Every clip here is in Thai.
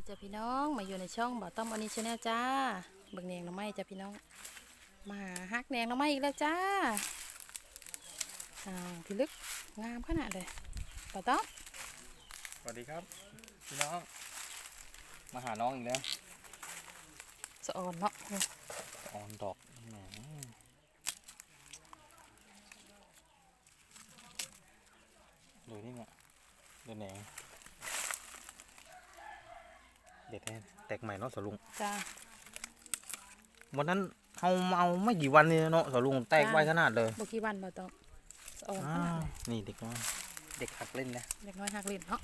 ดีจ้าพี่น้องมาอยู่ในช่องบ่าวต้อมอันนี้ชาแนลจ้าเบิ่งแหนงหน้ำไม้จ้าพี่น้อง มาหาฮักแหนงหน้ำไม้อีกแล้วจ้าอ่าวพี่ลึกงามขนาดเลยบ่าวต้อมสวัสดีครับ พี่น้อง มาหาน้องอีกแล้วสะออนเนาะออนดอกแหมดูนี่เนี่ยดูแหนง เด็ดแท้แตกใหม่เนาะสลุงจ้าวันนั้นเอาเอาไม่กี่วันเนี่ยเนาะสลุงแตกไวขนาดเลยบ่กี่วันบ่าวต้อมสะออนขอ้านาดวเลยนี่เด็กน้อยเด็กหักเล่นนะเด็กน้อยฮักเล่นเนาะ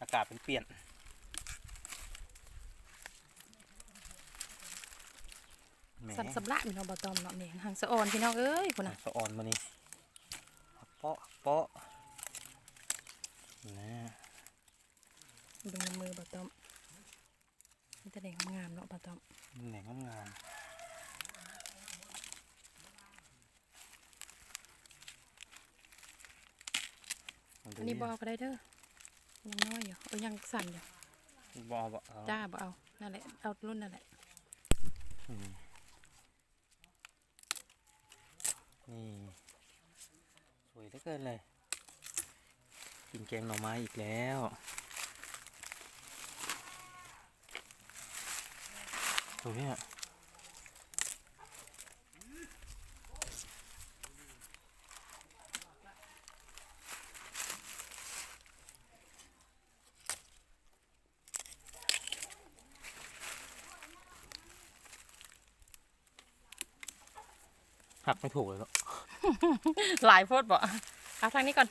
อากาศเป็นเปลี่ยนแหมสันสำลักพี่น้องบ่าวต้อมเนาะแหนงหางสะออนพี่น้องเอ้ยคุณน่ะสะออนมานี่เปาะเปาะนะ เบิ่งในมือบ่าวต้อมมีแต่แหนงงามๆเนาะบ่าวต้อมแหน่งงามๆอันนี้บ่เอาก็ได้เด้อยังน้อยอยู่เออยังสั่นอยู่บอบ่เอาจ้าบ่เอานั่นแหละเอารุ่นนั่นแหละอืมนี่สวยเหลือเกินเลย กินแกงหน่อไม้อีกแล้ว ดูเนี่ยหักไม่ถูกเลยเนาะหลายโพดบ่เอาทางนี้ก่อน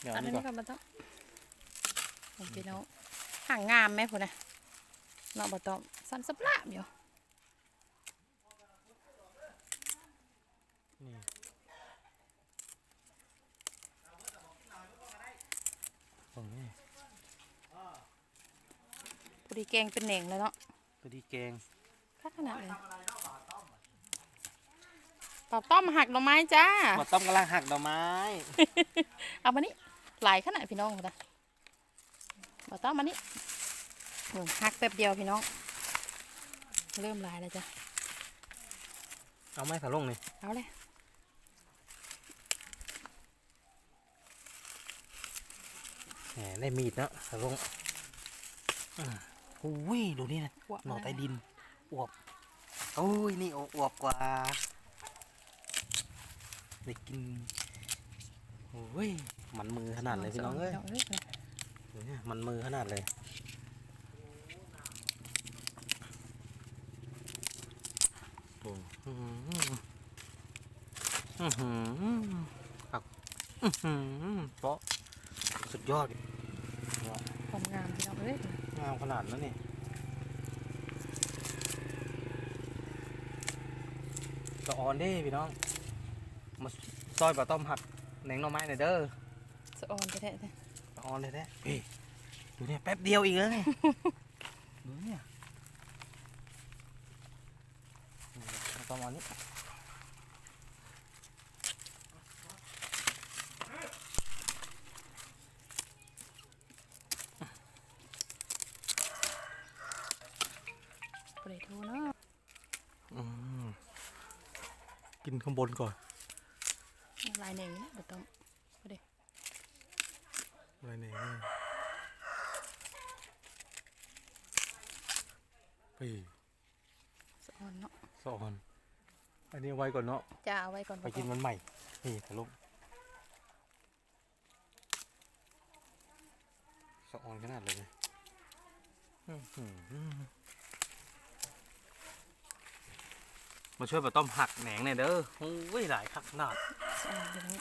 เดี๋ยวเอาอันทางนี้ก่อนี้นก่อนบ่ต้องโอเคเนาะห่างงามไหมพุ่นน่ะเนาะบ่ต้อง สันสับลาบอยู่นี่ตรงนี้พอดีแกงเป็นแหน่งเลยเนาะพอดีแกงคักขนาดเลยเป่าต้อมหักหน่อไม้จ้ามาต้มกำลังหักดอกไม้ เอามานี่หลายขนาดพี่น้องพุ่นน่ะเป่าต้อมมานี่เออหักแป๊บเดียวพี่น้อง เริ่มหลายแล้วจ้ะ เอาไม้ขาลงนี่เอาเลยแหมได้มีดเนาะขาลงอ่าโอ้ยดูนี่นะหัวหน่อใต้ดินอวบโอ้ยนี่อวบกว่าได้กินโอ้ยมันมือขนาดเลยพี่น้องเอ้ยเอ้ยดูเนี่ยมันมือขนาดเลย โอ้อื้อหืออื้อหือครับอื้อหือเปาะสุดยอดความงามพี่น้องเอ้ยงามขนาดนั้นนี่สะออนเด้พี่น้อง มาซอยปลาต้อมหักแหนงหน่อไม้หน่อยเด้อสะออนไปแท้สะออนเลยแท้เฮ้ยดูเนี่ยแป๊บเดียวอีกเลยดูเนี่ยนี่ ปลาต้อมเอันนี้ๆบ่ได้โทรเนาะอืมกินข้างบนก่อนลายแหน่งนี่บ่ต้องอะไรเนี่ยเฮ้ยสะออนเนาะสะออน อันนี้เอาไว้ก่อนเนาะจะเอาไว้ก่อนไปกินมันใหม่ นี่ทะลุสะออนขนาดเลยนะอื้อหือมาช่วยป้าต้อมหักแหนงหน่อยเด้อโอ้ยหลายคักขนาดสะออนพี่น้อง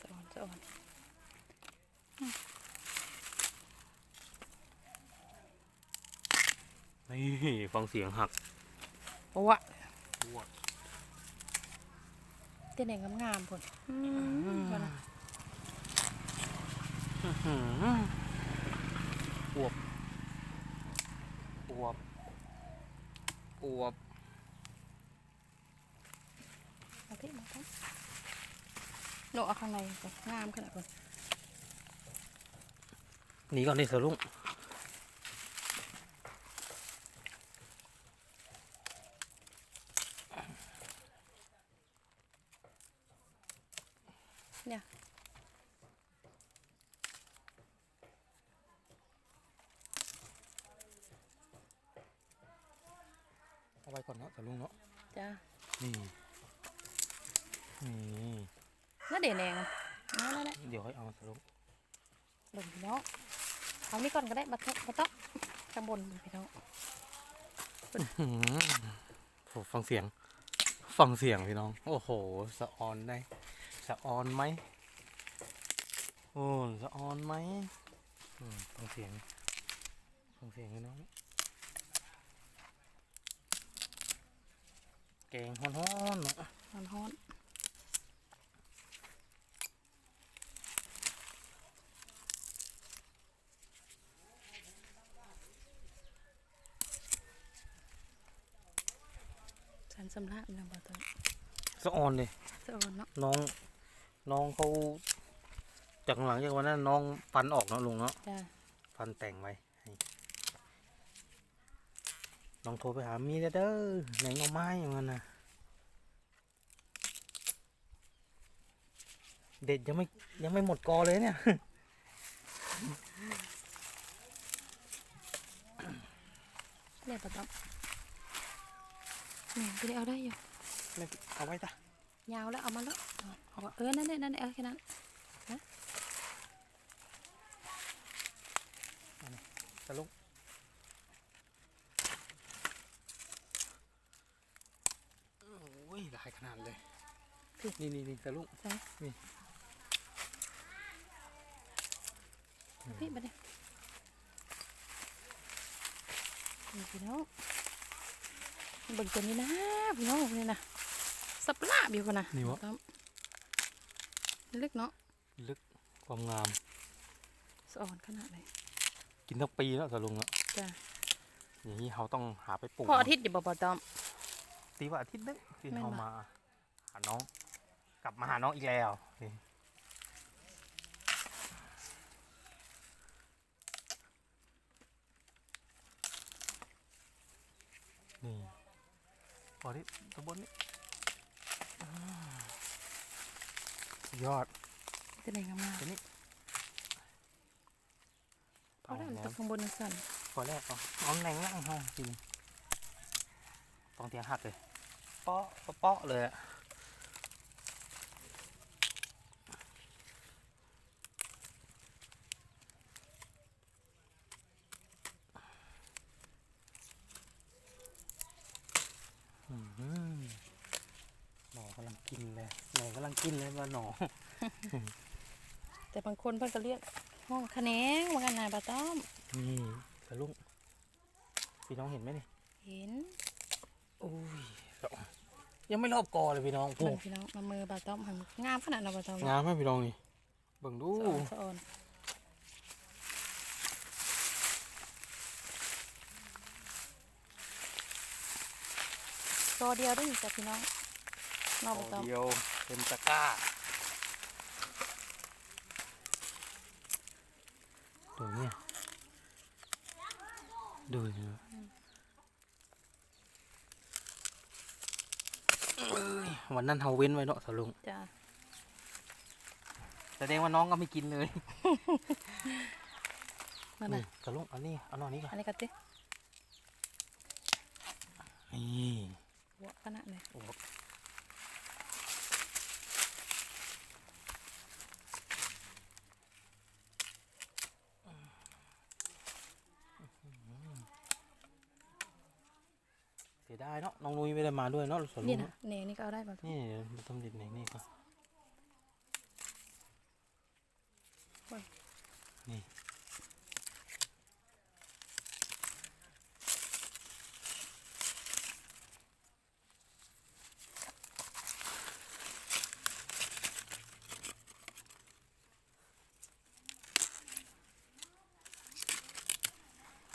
สะออนสะออ นนี่ฟังเสียงหักโอ้วะเต้นแหน่งงามๆพุ่นอืมว่านะอื้อหืออวบอวบอวบเอาพี่มาครับลงเอาข้างในก่อนงามขนาดก่อนหนีก่อนดิสลุง เนี่ย เอาไว้ก่อนเนาะสลุงเนาะจ้านี่นี่น่าเด่นแดงนั่นนั่นนั่นเดี๋ยวให้เอาสลุงลงพี่น้องเอานี่ก่อนก็ได้บัตรบัตรข้างบนพี่น้องอื้อหือโหฟังเสียง ฟังเสียงพี่น้อง โอ้โห สะออนได้ สะออนไหมโอ้สะออนไหมอืมฟังเสียง ฟังเสียงพี่น้อง แกงฮ้อนๆเนาะนอนฮ้อนฉันสำลักนะบัตรสะออนเลยเสื้ออ่อนเนาะน้อง น้องเขาจากหลังจากวันนั้นน้องฟันออกเนาะลุงเนาะจ้าฟันแต่งไว้ ให้น้องโทรไปหามีเด้อเด้อไหนเอาไม้อย่างนั้นนะเด็ดยังไม่ยังไม่หมดกอเลยเนี่ยเนี่ยบัตรเนี่ยก็ได้เอาได้อยู่ไม่เอาไว้จ้ะยาวแล้วเอามาแล้วเอาเออนั่นแหละนั่นแหละเออแค่นั้นตะลุกโอ้ยหลาย ขนาดเลย นี่นี่นี่ตะลุกพี่มาเนี่ยนี่พี่น้องเบิ่งตัวนี้นะพี่น้องนี่นะสับลาบอยู่กันนะนี่วะครับลึกเนาะลึกความงามสะอ่อนขนาดไหนกินทั้งปีแล้วตะลุงอะจ้ะอย่างนี้เขาต้องหาไปปลูกพออาทิตย์เดี๋ยวบอกตอม ตีว่าอาทิตย์นึงที่แม่นเขาบ่มาหาน้อง กลับมาหาน้องอีกแล้วนี่นี่พอที่ตัวบนนี้อ่ายอดจะไหนงามตัวนี้ๆพอแล้วเอาแหนตัวมข้างบนนั่นสั่นพอแล้วเอาเอาแหน่งล่างห้องจริงต้องเตียงหักเลย เปาะเปาะเปาะเลยอะอื้อหือหน่อกำลังกินเลยหน่อกำลังกินเลยว่าหน่อแต่บางคนเพิ่นก็เรียกห้องคะแนงเหมือนกันนะป้าต้อม นี่สะลุงพี่น้องเห็นไหมนี่ เห็นโอ้ย ยังไม่รอบกอเลยพี่น้องโอ้เบิ่งพี่น้องมามือป้าต้อมหันงามขนาดนะป้าต้อมงามไหมพี่น้องนี่เบิ่งดูสะอ่อนสะอ่อนตัวเดียวได้อยู่จ้ะพี่น้องนอกป้าต้อมเดียวเต็มตะกร้าดูเนี่ยดูเนี่ยเอ้ย วันนั้นเฮาเว้นไว้เนาะสลุงจ้ะแสดงว่าน้องก็ไม่กินเลยนั่นนี่น่ะสลุงเอันนี้เอาหน่อยนี้ก่อนอันนี้ก็ตินี่หัวขนาดเลยโอ้โหเสีย ดายเนาะน้องนุ้ยไม่ได้มาด้วยเนาะสวนลุนี่งนะเนนี่ก็เอาได้ป่ะนี่มันต้องดิดในนี่ก่อนนี่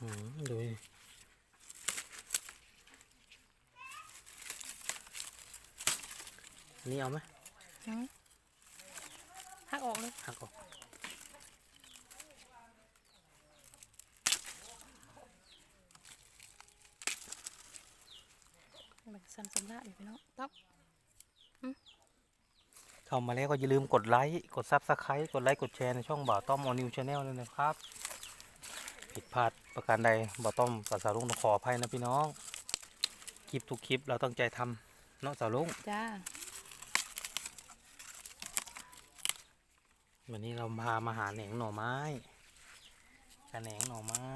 อืมดูดิ นนี่เอาไหมอืมอกเลยหักออกมันสันสันละเดี๋ยวพี่น้องต๊อกเข้ามาแล้วก็อย่าลืมกดไลค์ กดซับสไครต์กดไลค์ กดแชร์ในช่องบ่าวต้อมอนิวชาแนลด้วยนะครับ ผิดพลาดประการใดบ่าวต้อมกับสาวลุงต้องขออภัยนะพี่น้อง คลิปทุกคลิปเราตั้งใจทำเนาะสาวลุงจ้า วันนี้เราพามาหาแหนงหน่อไม้กระแหนงหน่อไม้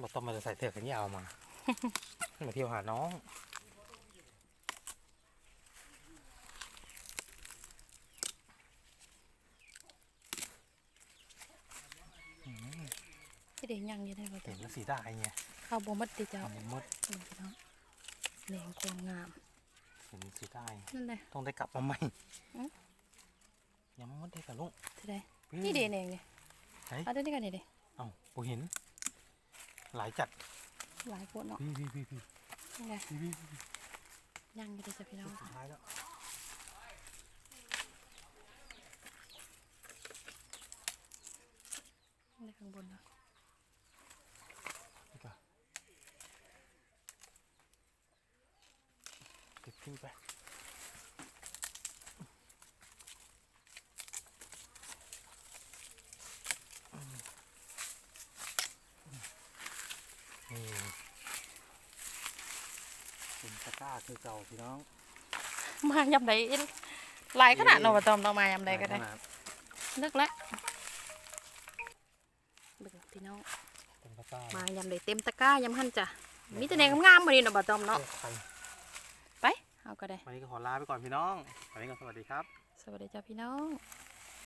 บ่าวต้อมมาจะใส่เสื้อแขนยาวมา มาเที่ยวหาน้องที่เด็กยังอยู่ได้บ่เห็จ้ะนแล้วสีได้ไง ข้าวบ่มัดติเจ้าเอามามดเบิ่งพี่น้องแหลงความงาม เห็นสีได้นั่นแหละต้องได้กลับมาใหม่อืมยังไม่ได้กับลุงที่ใดนี่เด่นเองเนี่ยไหนเอาได้นี่กันนี่เด้เอ้าผมเห็น หลายจัด หลายปวดเนาะพี่พี่พี่พี่นี่ไงพี่พี่พี่ยังอยู่ได้จ้ะพี่น้องสุดท้ายแล้ว ในข้างบนเนาะ นี่ก็ เก็บทิ้งไปนี่เป็นตะกร้าคือเก่าพี่น้อง มายำใดหลายขนาดเนาะบ่ตอมต้องมายำใดก็ได้ขนานึกแล้วเบิ่งพี่น้องเป็นตะกร้ามายำใดเต็มตะกร้ายำหั่นจ้ะมีแต่แนงงามๆบ่นี่เนาะบ่ตอมเนาะโอ้ใครไป เอาก็ได้ วันนี้ก็ขอลาไปก่อนพี่น้องวันนี้ก็สวัสดีครับ สวัสดีจ้าพี่น้อง